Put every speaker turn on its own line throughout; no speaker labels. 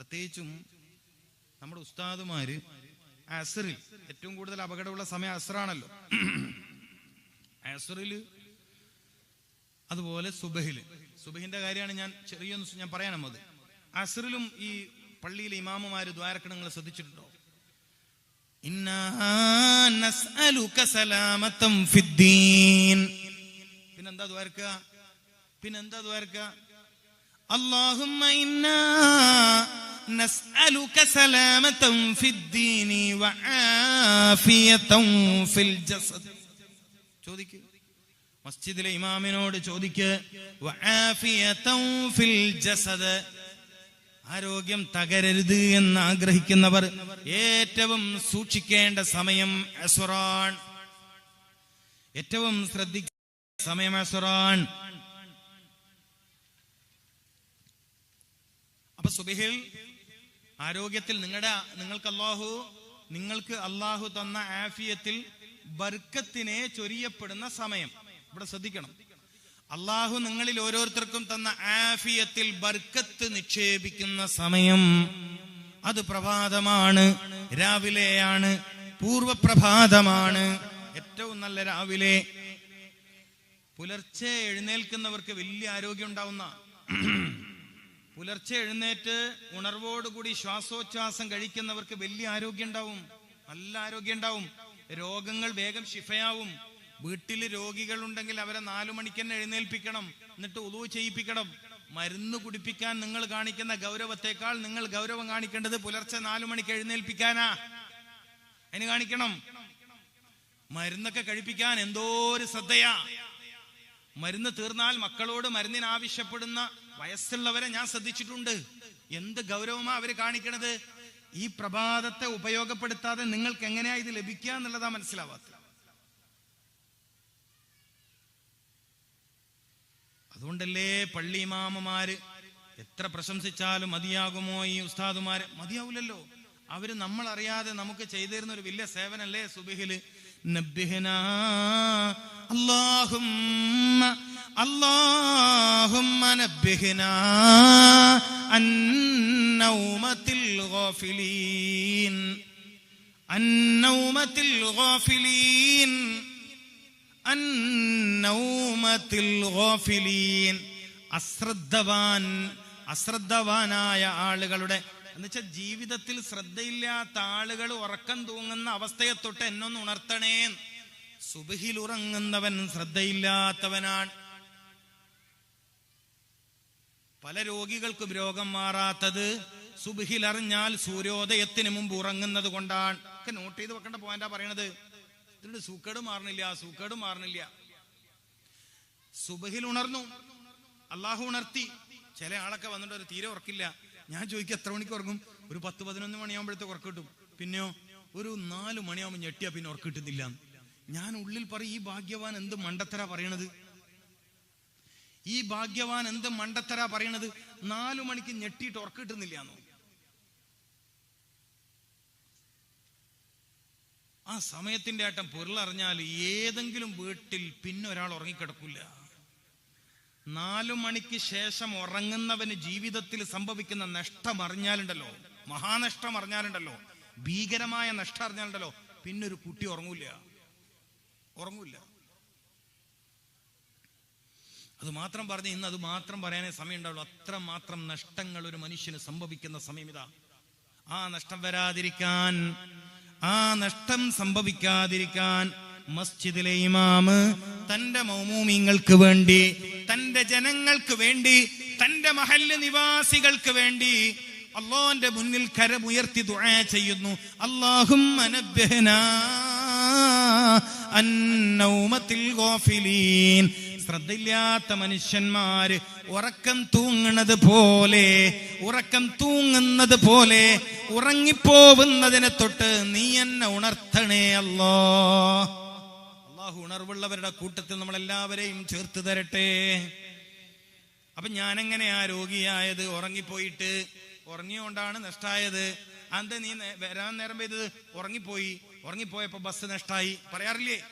പ്രത്യേകിച്ചും നമ്മുടെ ഉസ്താദുമാര് അസറിൽ ഏറ്റവും കൂടുതൽ അപകടമുള്ള സമയം അസറാണല്ലോ. അസറിൽ അതുപോലെ സുബഹിൽ. സുബഹിന്റെ കാര്യമാണ് ഞാൻ ചെറിയൊന്ന് ഞാൻ പറയാനമ്മത് അസറിലും ഈ പള്ളിയിലെ ഇമാമുമാര് ദ്വാരക്കണങ്ങൾ ശ്രദ്ധിച്ചിട്ടുണ്ടോ? പിന്നെന്താ ദ്വാരക്ക? പിന്നെന്താ ദ്വാരക്ക? അള്ളാഹുമ്മ نسألك سلامة في الدين وعافية في الجسد ചോദിക്ക് മസ്ജിദിലെ ഇമാമിനോട് ചോദിക്ക് വആഫിയതൻ ഫിൽ ജസദ് ആരോഗ്യം തകരരുത് എന്ന് ആഗ്രഹിക്കുന്നവർ ഏറ്റവും സൂക്ഷിക്കേണ്ട സമയം അസുറാൻ ഏറ്റവും ശ്രദ്ധിക്കേണ്ട സമയം അസുറാൻ അപ്പൊ സുബഹിൽ ആരോഗ്യത്തിൽ നിങ്ങളുടെ നിങ്ങൾക്ക് അള്ളാഹു നിങ്ങൾക്ക് അള്ളാഹു തന്ന ആഫിയത്തിൽ ബർക്കത്തിനെ ചൊരിയപ്പെടുന്ന സമയം. ഇവിടെ ശ്രദ്ധിക്കണം. അള്ളാഹു നിങ്ങളിൽ ഓരോരുത്തർക്കും തന്ന ആഫിയത്തിൽ ബർക്കത്ത് നിക്ഷേപിക്കുന്ന സമയം അത് പ്രഭാതമാണ് രാവിലെയാണ് പൂർവപ്രഭാതമാണ്. ഏറ്റവും നല്ല രാവിലെ. പുലർച്ചെ എഴുന്നേൽക്കുന്നവർക്ക് വലിയ ആരോഗ്യം ഉണ്ടാവുന്ന പുലർച്ചെ എഴുന്നേറ്റ് ഉണർവോടുകൂടി ശ്വാസോച്ഛ്വാസം കഴിക്കുന്നവർക്ക് വലിയ ആരോഗ്യം ഉണ്ടാവും നല്ല ആരോഗ്യം ഉണ്ടാവും രോഗങ്ങൾ വേഗം ശിഫയാവും. വീട്ടിൽ രോഗികൾ ഉണ്ടെങ്കിൽ അവരെ നാലു മണിക്ക് തന്നെ എഴുന്നേൽപ്പിക്കണം. എന്നിട്ട് ഉദവ് ചെയ്യിപ്പിക്കണം. മരുന്ന് കുടിപ്പിക്കാൻ നിങ്ങൾ കാണിക്കുന്ന ഗൗരവത്തെക്കാൾ നിങ്ങൾ ഗൗരവം കാണിക്കേണ്ടത് പുലർച്ചെ നാലു മണിക്ക് എഴുന്നേൽപ്പിക്കാനാ. അതിന് കാണിക്കണം. മരുന്നൊക്കെ കഴിപ്പിക്കാൻ എന്തോ ഒരു ശ്രദ്ധയാ. മരുന്ന് തീർന്നാൽ മക്കളോട് മരുന്നിന് ആവശ്യപ്പെടുന്ന വയസ്സുള്ളവരെ ഞാൻ ശ്രദ്ധിച്ചിട്ടുണ്ട്. എന്ത് ഗൗരവമാ അവർ കാണിക്കണത്? ഈ പ്രഭാതത്തെ ഉപയോഗപ്പെടുത്താതെ നിങ്ങൾക്ക് എങ്ങനെയാ ഇത് ലഭിക്കുക എന്നുള്ളതാ മനസ്സിലാവാത്തത്. അതുകൊണ്ടല്ലേ പള്ളി ഇമാമമാര് എത്ര പ്രശംസിച്ചാലും മതിയാകുമോ ഈ ഉസ്താദുമാര്? മതിയാവില്ലല്ലോ അവർ നമ്മൾ അറിയാതെ നമുക്ക് ചെയ്തിരുന്ന ഒരു വലിയ സേവനല്ലേ സുബിഹിൽ? നബ്ബിഹ്നാ അല്ലാഹുമ്മ അല്ലാഹുമ്മ الغافلين അന്നൗമത്തിൽ ഗാഫിലീൻ. അന്നൗമത്തിൽ ഗാഫിലീൻ. അന്നൗമത്തിൽ ഗാഫിലീൻ. അശ്രദ്ധവാൻ അശ്രദ്ധവാനായ ആളുകളുടെ എന്നുവെച്ചാൽ ജീവിതത്തിൽ ശ്രദ്ധയില്ലാത്ത ആളുകൾ ഉറക്കം തൂങ്ങുന്ന അവസ്ഥയെ തൊട്ട് എന്നൊന്ന് ഉണർത്തണേ. സുബഹിൽ ഉറങ്ങുന്നവൻ ശ്രദ്ധയില്ലാത്തവനാണ്. പല രോഗികൾക്കും രോഗം മാറാത്തത് സുബഹിൽ അറിഞ്ഞാൽ സൂര്യോദയത്തിന് മുമ്പ് ഉറങ്ങുന്നത് കൊണ്ടാണ്. ഒക്കെ നോട്ട് ചെയ്ത് വെക്കേണ്ട പോയിന്റാ പറയണത്. ഇതിന്റെ സൂക്കേട് മാറണില്ല സൂക്കേട് മാറണില്ല. സുബഹിൽ ഉണർന്നു. അള്ളാഹു ഉണർത്തി. ചില ആളൊക്കെ വന്നിട്ട് ഒരു തീരെ ഉറക്കില്ല. ഞാൻ ചോദിക്കും എത്ര മണിക്ക് ഉറങ്ങും? ഒരു പത്ത് പതിനൊന്ന് മണിയാകുമ്പോഴത്തേക്ക് ഉറക്കം കിട്ടും. പിന്നെയോ ഒരു നാല് മണിയാകുമ്പോൾ ഞെട്ടിയാ പിന്നെ ഉറക്കം കിട്ടുന്നില്ല. ഞാൻ ഉള്ളിൽ പറയും ഈ ഭാഗ്യവാൻ എന്ത് മണ്ടത്തര പറയണത്? ഈ ഭാഗ്യവാൻ എന്ത് മണ്ടത്തര പറയണത്? നാലു മണിക്ക് ഞെട്ടിയിട്ട് ഉറക്കം കിട്ടുന്നില്ല ആ സമയത്തിന്റെ ആട്ടം പൊരുളറിഞ്ഞാൽ ഏതെങ്കിലും വീട്ടിൽ പിന്നെ ഒരാൾ ഉറങ്ങിക്കിടക്കില്ല. നാലു മണിക്ക് ശേഷം ഉറങ്ങുന്നവന് ജീവിതത്തിൽ സംഭവിക്കുന്ന നഷ്ടം അറിഞ്ഞാലുണ്ടല്ലോ മഹാനഷ്ടം അറിഞ്ഞാലുണ്ടല്ലോ ഭീകരമായ നഷ്ടം അറിഞ്ഞാലുണ്ടല്ലോ പിന്നെ ഒരു കുട്ടി ഉറങ്ങൂല ഉറങ്ങൂല അത് മാത്രം പറഞ്ഞ് ഇന്ന് അത് മാത്രം പറയാനേ സമയം ഉണ്ടാവുള്ളൂ അത്ര മാത്രം നഷ്ടങ്ങൾ ഒരു മനുഷ്യന് സംഭവിക്കുന്ന സമയം ഇതാ ആ നഷ്ടം വരാതിരിക്കാൻ ആ നഷ്ടം സംഭവിക്കാതിരിക്കാൻ മസ്ജിദിലെ ഇമാമ് തന്റെ മൗമൂമിങ്ങൾക്ക് വേണ്ടി തന്റെ ജനങ്ങൾക്ക് വേണ്ടി തന്റെ മഹല്ല് നിവാസികൾക്ക് വേണ്ടി അള്ളാന്റെ മുന്നിൽ കരമുയർത്തി ദുആ ചെയ്യുന്നു. അള്ളാഹും ശ്രദ്ധയില്ലാത്ത മനുഷ്യന്മാര് ഉറക്കം തൂങ്ങുന്നത് പോലെ ഉറക്കം തൂങ്ങുന്നത് പോലെ ഉറങ്ങിപ്പോവുന്നതിനെ തൊട്ട് നീ എന്നെ ഉണർത്തണേ അല്ലോ അള്ളാഹു ഉണർവുള്ളവരുടെ കൂട്ടത്തിൽ നമ്മളെല്ലാവരെയും ചേർത്ത് തരട്ടെ. അപ്പൊ ഞാനെങ്ങനെയാ രോഗിയായത്? ഉറങ്ങിപ്പോയിട്ട് ഉറങ്ങിയോണ്ടാണ് നഷ്ടായത്. അന്ത് നീ വരാൻ നേരം പെയ്തത് ഉറങ്ങിപ്പോയി. ഉറങ്ങിപ്പോയപ്പോ ബസ് നഷ്ടായി. പറയാറില്ലേ?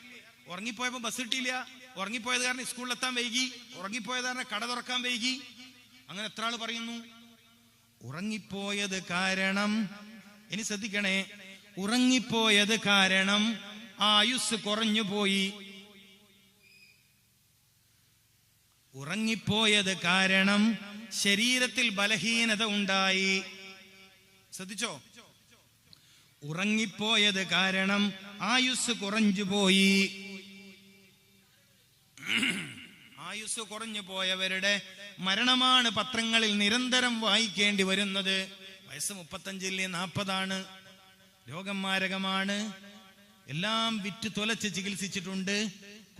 ഉറങ്ങിപ്പോയപ്പോ ബസ് കിട്ടിയില്ല. ഉറങ്ങിപ്പോയത് കാരണം സ്കൂളിലെത്താൻ വൈകി. ഉറങ്ങിപ്പോയത് കാരണം കട തുറക്കാൻ വൈകി. അങ്ങനെ എത്ര ആൾ പറയുന്നു? ഉറങ്ങിപ്പോയത് കാരണം. ഇനി ശ്രദ്ധിക്കണേ. ഉറങ്ങിപ്പോയത് കാരണം ആയുസ് കുറഞ്ഞുപോയി. ഉറങ്ങിപ്പോയത് കാരണം ശരീരത്തിൽ ബലഹീനത ഉണ്ടായി. ശ്രദ്ധിച്ചോ? ഉറങ്ങിപ്പോയത് കാരണം ആയുസ് കുറഞ്ഞുപോയി. ആയുസ് കുറഞ്ഞു പോയവരുടെ മരണമാണ് പത്രങ്ങളിൽ നിരന്തരം വായിക്കേണ്ടി വരുന്നത്. വയസ്സ് മുപ്പത്തഞ്ചില്ലേ നാൽപ്പതാണ്. രോഗം മാരകമാണ്. എല്ലാം വിറ്റ് തുലച്ച് ചികിത്സിച്ചിട്ടുണ്ട്.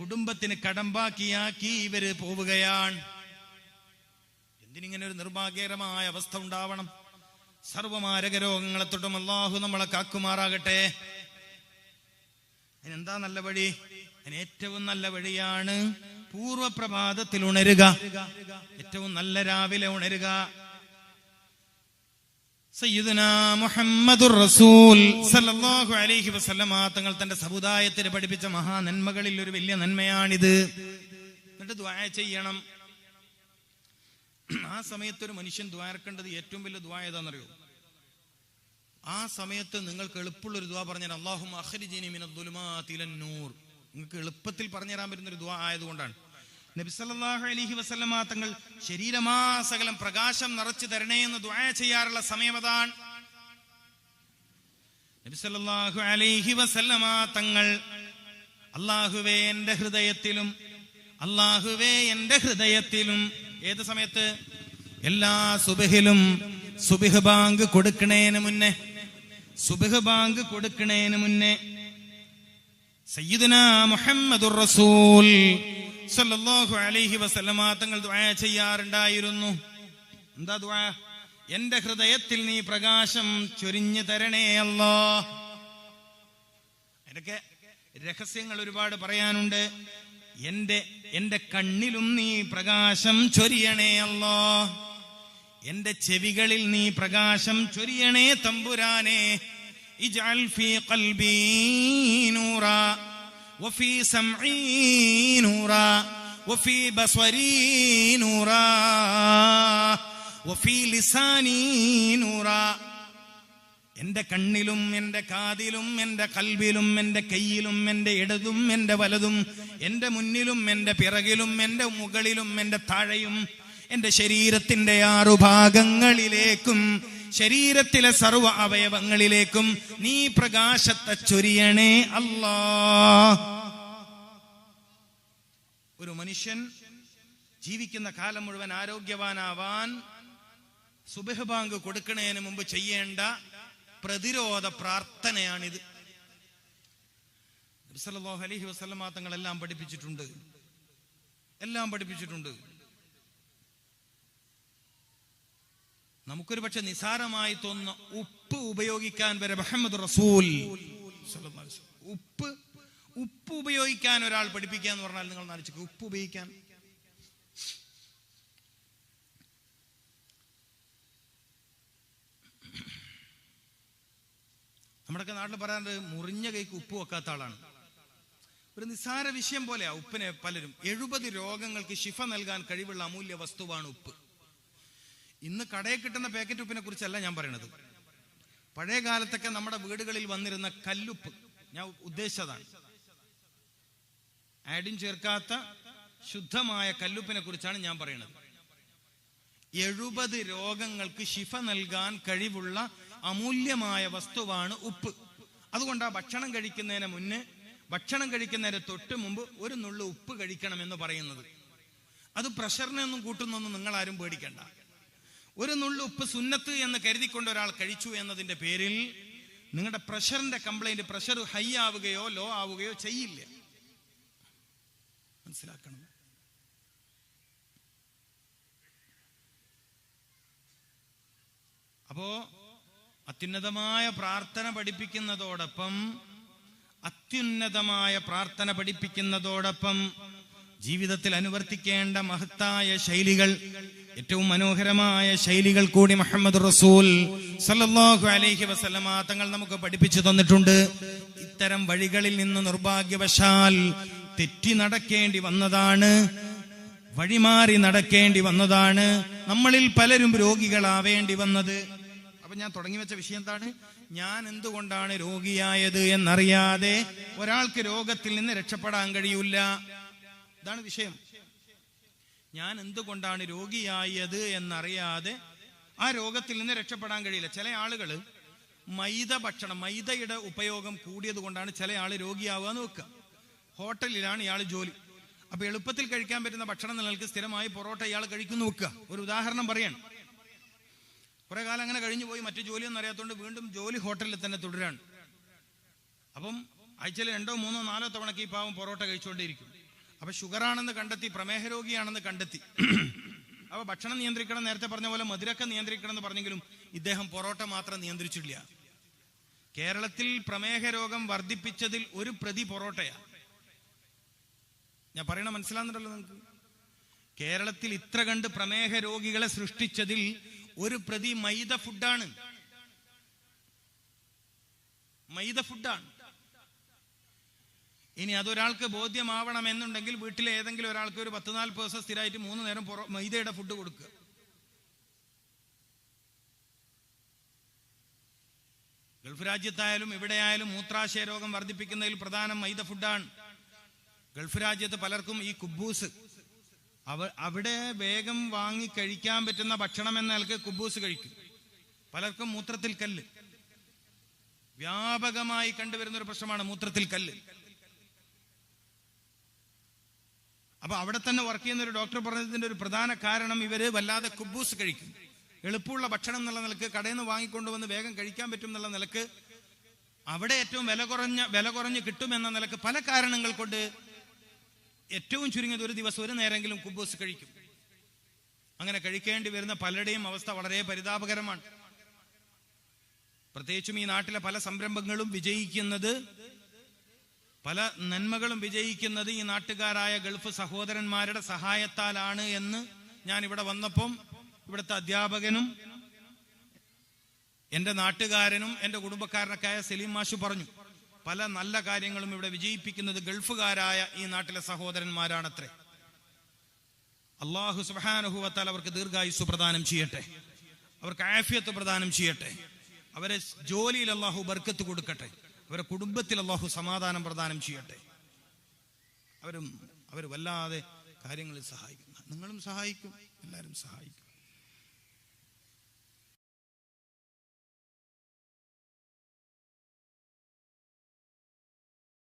കുടുംബത്തിന് കടമ്പാക്കിയാക്കി ഇവർ പോവുകയാണ്. എന്തിനിങ്ങനെ ഒരു നിർഭാഗ്യകരമായ അവസ്ഥ ഉണ്ടാവണം? സർവമാരക രോഗങ്ങളെ തൊട്ടും അള്ളാഹു നമ്മളെ കാക്കുമാറാകട്ടെ. അതിനെന്താ നല്ല വഴി? അതിന് ഏറ്റവും നല്ല വഴിയാണ് പൂർവപ്രഭാതത്തിൽ ഉണരുക. ഏറ്റവും നല്ല രാവിലെ ഉണരുക. തങ്ങൾ തന്റെ സമുദായത്തിന് പഠിപ്പിച്ച മഹാനന്മകളിൽ ഒരു വലിയ നന്മയാണിത്. എന്നിട്ട് ദ്വായ ചെയ്യണം. ആ സമയത്ത് ഒരു മനുഷ്യൻ ദ്വാരക്കേണ്ടത് ഏറ്റവും വലിയ ദ്വായ ഏതാണെന്നറിയോ ആ സമയത്ത് നിങ്ങൾക്ക് എളുപ്പമുള്ള ഒരു ദ്വാ പറഞ്ഞാൽ അള്ളാഹു നൂർ. നിങ്ങൾക്ക് എളുപ്പത്തിൽ പറഞ്ഞുതരാൻ പറ്റുന്ന ഒരു ദ്വാ ആയതുകൊണ്ടാണ്. നബി അലഹി വസല്ലമ തങ്ങൾ ശരീരമാസകലം പ്രകാശം നിറച്ചു തരണേ എന്ന് ദ്വായ ചെയ്യാറുള്ള സമയം നബിസല്ലാഹു അലൈഹി വസല്ലമ തങ്ങൾ അള്ളാഹുവേ എന്റെ ഹൃദയത്തിലും അള്ളാഹുവേ എന്റെ ഹൃദയത്തിലും ഏത് സമയത്ത്? എല്ലാ സുബഹിലും സുബിഹ് ബാങ്ക് കൊടുക്കണേന് മുന്നേ സുബിഹ് ബാങ്ക് കൊടുക്കണേന് മുന്നേ സയ്യിദുന മുഹമ്മദുർ റസൂൽ സല്ലല്ലാഹു അലൈഹി വസല്ലമ തങ്ങൾ ദുആ ചെയ്യാറുണ്ടായിരുന്നു. എന്താ ദുആ? എന്റെ ഹൃദയത്തിൽ നീ പ്രകാശം ചൊരിഞ്ഞു തരണേ അല്ലാ. അതിനൊക്കെ രഹസ്യങ്ങൾ ഒരുപാട് പറയാനുണ്ട്. എന്റെ എന്റെ കണ്ണിലും നീ പ്രകാശം ചൊരിയണേ അല്ലോ. എന്റെ ചെവികളിൽ നീ പ്രകാശം ചൊരിയണേ തമ്പുരാനെ. ഇജാൽ ഫീ ഖൽബീ നൂറാ. വഫീ سمعي نورا وفي بصري نورا وفي لساني نورا. എന്റെ കണ്ണിലും എന്റെ കാതിലും എന്റെ കൽവിലും എന്റെ കയ്യിലും എന്റെ ഇടതും എന്റെ വലതും എന്റെ മുന്നിലും എന്റെ പിറകിലും എന്റെ മുകളിലും താഴെയും എന്റെ ശരീരത്തിന്റെ ആറു ഭാഗങ്ങളിലേക്കും ശരീരത്തിലെ സർവ അവയവങ്ങളിലേക്കും നീ പ്രകാശത്തെ ചൊരിയണേ അല്ലാ. ഒരു മനുഷ്യൻ ജീവിക്കുന്ന കാലം മുഴുവൻ ആരോഗ്യവാനാവാൻ സുബഹ് ബാങ്ക് കൊടുക്കുന്നതിന് മുമ്പ് ചെയ്യേണ്ട പ്രതിരോധ പ്രാർത്ഥനയാണിത്. അലൈഹി വസല്ലമ തങ്ങൾ പഠിപ്പിച്ചിട്ടുണ്ട്. എല്ലാം പഠിപ്പിച്ചിട്ടുണ്ട്. നമുക്കൊരു പക്ഷെ നിസാരമായി തോന്നുന്ന ഉപ്പ് ഉപയോഗിക്കാൻ വരെ മുഹമ്മദ് റസൂൽ. ഉപ്പ് ഉപ്പ് ഉപയോഗിക്കാൻ ഒരാൾ പഠിപ്പിക്കുക എന്ന് പറഞ്ഞാൽ നിങ്ങൾ നാലിച്ചു ഉപ്പ് ഉപയോഗിക്കാൻ. നമ്മുടെയൊക്കെ നാട്ടിൽ പറയാറുണ്ട് മുറിഞ്ഞ കൈക്ക് ഉപ്പ് വെക്കാത്ത ആളാണ്. ഒരു നിസ്സാര വിഷയം പോലെയാ ഉപ്പിനെ പലരും. എഴുപത് രോഗങ്ങൾക്ക് ശിഫ നൽകാൻ കഴിവുള്ള അമൂല്യ വസ്തുവാണ് ഉപ്പ്. ഇന്ന് കടയിൽ കിട്ടുന്ന പാക്കറ്റ് ഉപ്പിനെ കുറിച്ചല്ല ഞാൻ പറയണത്. പഴയ കാലത്തൊക്കെ നമ്മുടെ വീടുകളിൽ വന്നിരുന്ന കല്ലുപ്പ്. ഞാൻ ഉദ്ദേശിച്ചതാണ്. ആഡിൻ ചേർക്കാത്ത ശുദ്ധമായ കല്ലുപ്പിനെ കുറിച്ചാണ് ഞാൻ പറയുന്നത് എഴുപത് രോഗങ്ങൾക്ക് ശിഫ നൽകാൻ കഴിവുള്ള അമൂല്യമായ വസ്തുവാണ് ഉപ്പ്. അതുകൊണ്ട് ആ ഭക്ഷണം കഴിക്കുന്നതിന് മുന്നേ ഭക്ഷണം കഴിക്കുന്നതിന് തൊട്ട് മുമ്പ് ഒരു നുള്ളു ഉപ്പ് കഴിക്കണം എന്ന് പറയുന്നത്. അത് പ്രഷറിനെ ഒന്നും കൂട്ടുന്നൊന്നും നിങ്ങൾ ആരും പേടിക്കണ്ട. ഒരു നുള്ളു ഉപ്പ് സുന്നത്ത് എന്ന് കരുതിക്കൊണ്ട് ഒരാൾ കഴിച്ചു എന്നതിന്റെ പേരിൽ നിങ്ങളുടെ പ്രഷറിന്റെ കംപ്ലൈന്റ് പ്രഷർ ഹൈ ആവുകയോ ലോ ആവുകയോ ചെയ്യില്ല. മനസ്സിലാക്കണം. അപ്പോ അത്യുന്നതമായ പ്രാർത്ഥന പഠിപ്പിക്കുന്നതോടൊപ്പം അത്യുന്നതമായ പ്രാർത്ഥന പഠിപ്പിക്കുന്നതോടൊപ്പം ജീവിതത്തിൽ അനുവർത്തിക്കേണ്ട മഹത്തായ ശൈലികൾ ഏറ്റവും മനോഹരമായ ശൈലികൾ കൂടി മുഹമ്മദ് റസൂൽ സല്ലല്ലാഹു അലൈഹി വസല്ലമ തങ്ങൾ നമുക്ക് പഠിപ്പിച്ചു തന്നിട്ടുണ്ട്. ഇത്തരം വഴികളിൽ നിന്ന് നിർഭാഗ്യവശാൽ തെറ്റി നടക്കേണ്ടി വന്നതാണ്. വഴിമാറി നടക്കേണ്ടി വന്നതാണ്. നമ്മളിൽ പലരും രോഗികളാവേണ്ടി വന്നത്. അപ്പൊ ഞാൻ തുടങ്ങി വെച്ച വിഷയം എന്താണ്? ഞാൻ എന്തുകൊണ്ടാണ് രോഗിയായത് എന്നറിയാതെ ഒരാൾക്ക് രോഗത്തിൽ നിന്ന് രക്ഷപ്പെടാൻ കഴിയൂല. ഇതാണ് വിഷയം. ഞാൻ എന്തുകൊണ്ടാണ് രോഗിയായത് എന്നറിയാതെ ആ രോഗത്തിൽ നിന്ന് രക്ഷപ്പെടാൻ കഴിയില്ല. ചില ആളുകൾ മൈദ ഭക്ഷണം മൈദയുടെ ഉപയോഗം കൂടിയത് കൊണ്ടാണ് ചില ആൾ രോഗിയാവുക എന്ന് വെക്കുക. ഹോട്ടലിലാണ് ഇയാൾ ജോലി. അപ്പൊ എളുപ്പത്തിൽ കഴിക്കാൻ പറ്റുന്ന ഭക്ഷണം നിങ്ങൾക്ക് സ്ഥിരമായി പൊറോട്ട ഇയാൾ കഴിക്കുന്നു വെക്കുക. ഒരു ഉദാഹരണം പറയാണ്. കുറെ കാലം അങ്ങനെ കഴിഞ്ഞു പോയി മറ്റു ജോലിയൊന്നും അറിയാത്തതുകൊണ്ട് വീണ്ടും ജോലി ഹോട്ടലിൽ തന്നെ തുടരാണ്. അപ്പം ആഴ്ചയിൽ രണ്ടോ മൂന്നോ നാലോ തവണക്ക് ഈ പാവം പൊറോട്ട കഴിച്ചുകൊണ്ടേയിരിക്കും. അപ്പൊ ഷുഗറാണെന്ന് കണ്ടെത്തി പ്രമേഹ രോഗിയാണെന്ന് കണ്ടെത്തി. അപ്പൊ ഭക്ഷണം നിയന്ത്രിക്കണം നേരത്തെ പറഞ്ഞ പോലെ മധുരക്ക നിയന്ത്രിക്കണം എന്ന് പറഞ്ഞെങ്കിലും ഇദ്ദേഹം പൊറോട്ട മാത്രം നിയന്ത്രിച്ചിട്ടില്ല. കേരളത്തിൽ പ്രമേഹ രോഗം വർദ്ധിപ്പിച്ചതിൽ ഒരു പ്രതി പൊറോട്ടയാണ് ഞാൻ പറയണ മനസ്സിലാകുന്നുണ്ടല്ലോ നിങ്ങൾക്ക്? കേരളത്തിൽ ഇത്ര കണ്ട് പ്രമേഹ രോഗികളെ സൃഷ്ടിച്ചതിൽ ഒരു പ്രതി മൈദ ഫുഡാണ് മൈദ ഫുഡാണ് ഇനി അതൊരാൾക്ക് ബോധ്യമാവണം എന്നുണ്ടെങ്കിൽ വീട്ടിലെ ഏതെങ്കിലും ഒരാൾക്ക് ഒരു പത്ത് നാല് ദിവസം സ്ഥിരമായിട്ട് മൂന്ന് നേരം മൈദയുടെ ഫുഡ് കൊടുക്കുക. ഗൾഫ് രാജ്യത്തായാലും ഇവിടെയായാലും മൂത്രാശയ രോഗം വർദ്ധിപ്പിക്കുന്നതിൽ പ്രധാനം മൈദ ഫുഡാണ് ഗൾഫ് രാജ്യത്ത് പലർക്കും ഈ കുബൂസ്. അവ അവിടെ വേഗം വാങ്ങി കഴിക്കാൻ പറ്റുന്ന ഭക്ഷണം എന്ന നിലയ്ക്ക് കുബൂസ് കഴിക്കും. പലർക്കും മൂത്രത്തിൽ കല്ല്. വ്യാപകമായി കണ്ടുവരുന്ന ഒരു പ്രശ്നമാണ് മൂത്രത്തിൽ കല്ല്. അപ്പൊ അവിടെ തന്നെ വർക്ക് ചെയ്യുന്ന ഒരു ഡോക്ടർ പറഞ്ഞതിന്റെ ഒരു പ്രധാന കാരണം ഇവർ വല്ലാതെ കുബൂസ് കഴിക്കും. എളുപ്പമുള്ള ഭക്ഷണം എന്നുള്ള നിലയ്ക്ക് കടയിൽ നിന്ന് വാങ്ങിക്കൊണ്ടുവന്ന് വേഗം കഴിക്കാൻ പറ്റും എന്നുള്ള നിലയ്ക്ക് അവിടെ ഏറ്റവും വില കുറഞ്ഞ വില കുറഞ്ഞ് കിട്ടുമെന്ന നിലയ്ക്ക് പല കാരണങ്ങൾ കൊണ്ട് ഏറ്റവും ചുരുങ്ങിയത് ഒരു ദിവസം ഒരു നേരെങ്കിലും കുബൂസ് കഴിക്കും. അങ്ങനെ കഴിക്കേണ്ടി വരുന്ന പലരുടെയും അവസ്ഥ വളരെ പരിതാപകരമാണ്. പ്രത്യേകിച്ചും ഈ നാട്ടിലെ പല സംരംഭങ്ങളും വിജയിക്കുന്നത് പല നന്മകളും വിജയിക്കുന്നത് ഈ നാട്ടുകാരായ ഗൾഫ് സഹോദരന്മാരുടെ സഹായത്താലാണ് എന്ന് ഞാൻ ഇവിടെ വന്നപ്പം ഇവിടുത്തെ അധ്യാപകനും എന്റെ നാട്ടുകാരനും എന്റെ കുടുംബക്കാരനൊക്കെ ആയ സലീം മാഷു പറഞ്ഞു പല നല്ല കാര്യങ്ങളും ഇവിടെ വിജയിപ്പിക്കുന്നത് ഗൾഫുകാരായ ഈ നാട്ടിലെ സഹോദരന്മാരാണത്രേ. അള്ളാഹു സുഹാനുഭവത്താൽ അവർക്ക് ദീർഘായുസ് പ്രദാനം ചെയ്യട്ടെ. അവർക്ക് ആഫിയത്ത് പ്രദാനം ചെയ്യട്ടെ. അവരെ ജോലിയിൽ അള്ളാഹു ബർക്കത്ത് കൊടുക്കട്ടെ. അവരെ കുടുംബത്തിൽ അള്ളാഹു സമാധാനം പ്രദാനം ചെയ്യട്ടെ. അവരും അവർ വല്ലാതെ കാര്യങ്ങളിൽ സഹായിക്കും. നിങ്ങളും സഹായിക്കും എല്ലാവരും സഹായിക്കും.